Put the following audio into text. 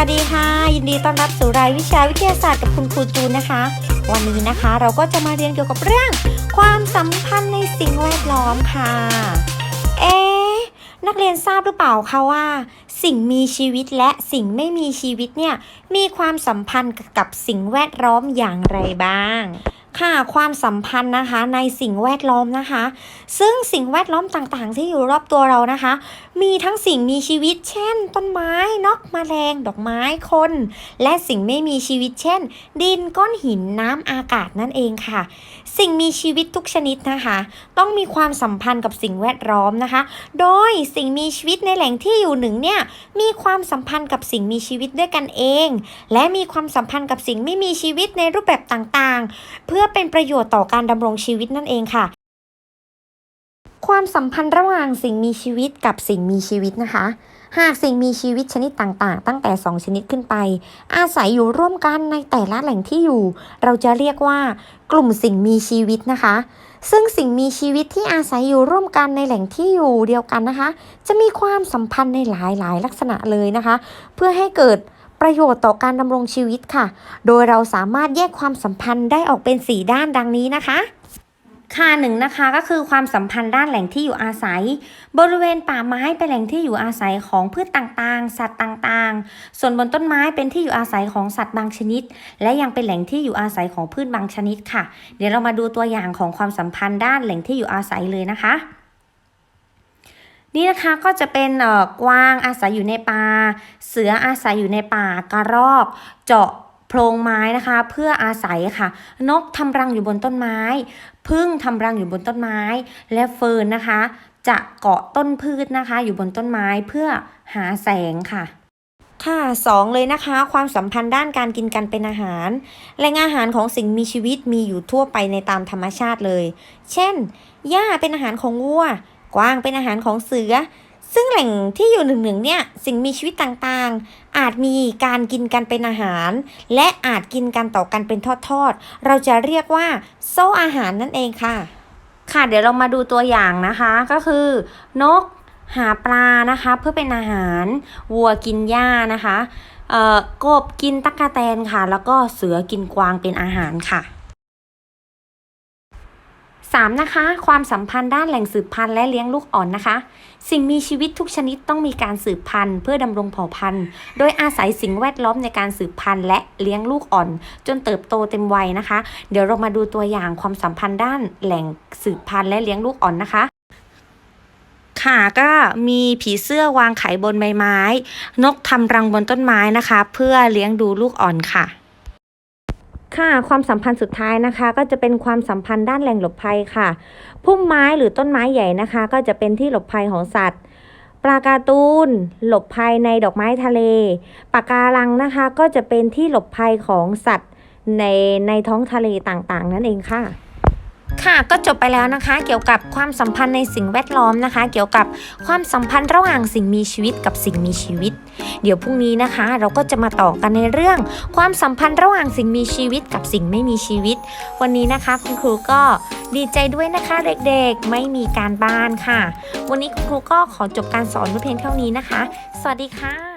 วัสดีค่ะ ยินดีต้อนรับสู่รายวิชาวิทยาศาสตร์กับคุณครูจูนนะคะ วันนี้นะคะเราก็จะมาเรียนเกี่ยวกับเรื่อง ความสัมพันธ์ในสิ่งแวดล้อมค่ะ เอ๊นักเรียนทราบหรือเปล่าคะว่า สิ่งมีชีวิตและสิ่งไม่มีชีวิตเนี่ยมีความสัมพันธ์กับสิ่งแวดล้อมอย่างไรบ้าง ค่ะความสัมพันธ์นะคะในสิ่งแวดล้อมนะคะ ซึ่งสิ่งแวดล้อมต่างๆ ที่อยู่รอบตัวเรานะคะ มีทั้งสิ่งมีชีวิต เช่น ต้นไม้นกแมลงดอกไม้คน และสิ่งไม่มีชีวิต เช่น ดินก้อนหินน้ำอากาศนั่นเองค่ะ สิ่งมีชีวิตทุกชนิดนะคะ ต้องมีความสัมพันธ์กับสิ่งแวดล้อมนะคะ โดยสิ่งมีชีวิตในแหล่งที่อยู่หนึ่งเนี่ยมีความสัมพันธ์กับสิ่งมีชีวิตด้วยกันเอง และมีความสัมพันธ์กับสิ่งไม่มีชีวิตในรูปแบบต่างๆ เพื่อเป็นประโยชน์ต่อการดำรงชีวิตนั่นเองค่ะ ความสัมพันธ์ระหว่างสิ่งมีชีวิตกับสิ่งมีชีวิตนะคะ หากสิ่งมีชีวิตชนิดต่างๆ ตั้งแต่ 2 ชนิดขึ้นไป อาศัยอยู่ร่วมกันในแต่ละแหล่งที่อยู่ เราจะเรียกว่า กลุ่มสิ่งมีชีวิตนะคะซึ่งสิ่งมีชีวิตที่อาศัยอยู่ร่วมกันในแหล่งที่อยู่เดียวกันนะคะ จะมีความสัมพันธ์ในหลายๆลักษณะเลยนะคะ เพื่อให้เกิด ประโยชน์ต่อการดำรงชีวิตค่ะ โดยเราสามารถแยกความสัมพันธ์ได้ออกเป็น 4 ด้านดังนี้นะคะค่าหนึ่งนะคะก็คือความสัมพันธ์ด้านแหล่งที่อยู่อาศัย บริเวณป่าไม้เป็นแหล่งที่อยู่อาศัยของพืชต่างๆ สัตว์ต่างๆ ส่วนบนต้นไม้เป็นที่อยู่อาศัยของสัตว์บางชนิด และยังเป็นแหล่งที่อยู่อาศัยของพืชบางชนิดค่ะ เดี๋ยวเรามาดูตัวอย่างของความสัมพันธ์ด้านแหล่งที่อยู่อาศัยเลยนะคะ นี่นะคะก็จะเป็นอ่อกวางอาศัยอยู่ในป่า เสืออาศัยอยู่ในป่ากระรอกเจาะโพรงไม้นะคะ เพื่ออาศัยค่ะ นกทำรังอยู่บนต้นไม้พึ่งทำรังอยู่บนต้นไม้ และเฟิร์นนะคะ จะเกาะต้นพืชนะคะ อยู่บนต้นไม้เพื่อหาแสงค่ะค่ะสองเลยนะคะ ความสัมพันธ์ด้านการกินกันเป็นอาหาร แหล่งอาหารของสิ่งมีชีวิตมีอยู่ทั่วไปในตามธรรมชาติเลย เช่นหญ้าเป็นอาหารของวัว กวางเป็นอาหารของเสือ ซึ่งแหล่งที่อยู่หนึ่งหนึ่งๆเนี่ยสิ่งมีชีวิตต่างๆ อาจมีการกินกันเป็นอาหาร และอาจกินกันต่อกันเป็นทอดๆ เราจะเรียกว่า โซ่อาหารนั่นเองค่ะ ค่ะเดี๋ยวเรามาดูตัวอย่างนะคะก็คือนกหาปลานะคะเพื่อเป็นอาหารวัวกินหญ้านะคะเอ่อกบกินตั๊กแตนค่ะ แล้วก็เสือกินกวางเป็นอาหารค่ะ 3. นะคะ ความสัมพันธ์ด้านแหล่งสืบพันธุ์และเลี้ยงลูกอ่อนนะคะ สิ่งมีชีวิตทุกชนิดต้องมีการสืบพันธุ์ เพื่อดำรงเผ่าพันธุ์ โดยอาศัยสิ่งแวดล้อมในการสืบพันธุ์และเลี้ยงลูกอ่อน จนเติบโตเต็มวัยนะคะ เดี๋ยวเรามาดูตัวอย่างความสัมพันธ์ด้านแหล่งสืบพันธุ์และเลี้ยงลูกอ่อนนะคะค่ะก็มีผีเสื้อวางไข่บนใบไม้ นกทำรังบนต้นไม้นะคะ เพื่อเลี้ยงดูลูกอ่อนค่ะ ค่ะความสัมพันธ์สุดท้ายนะคะ ก็จะเป็นความสัมพันธ์ด้านแหล่งหลบภัยค่ะพุ่มไม้หรือต้นไม้ใหญ่นะคะ ก็จะเป็นที่หลบภัยของสัตว์ปลาการ์ตูนหลบภัยในดอกไม้ทะเลปะการังนะคะ ก็จะเป็นที่หลบภัยของสัตว์ในในท้องทะเลต่างๆ นั่นเองค่ะ ค่ะก็จบไปแล้วนะคะ เกี่ยวกับความสัมพันธ์ในสิ่งแวดล้อมนะคะ เกี่ยวกับความสัมพันธ์ระหว่างสิ่งมีชีวิตกับสิ่งมีชีวิต เดี๋ยวพรุ่งนี้นะคะ เราก็จะมาต่อกันในเรื่อง ความสัมพันธ์ระหว่างสิ่งมีชีวิตกับสิ่งไม่มีชีวิต วันนี้นะคะคุณครูก็ดีใจด้วยนะคะเด็กๆไม่มีการบ้านค่ะ วันนี้คุณครูก็ขอจบการสอนเพียงเท่านี้นะคะ สวัสดีค่ะ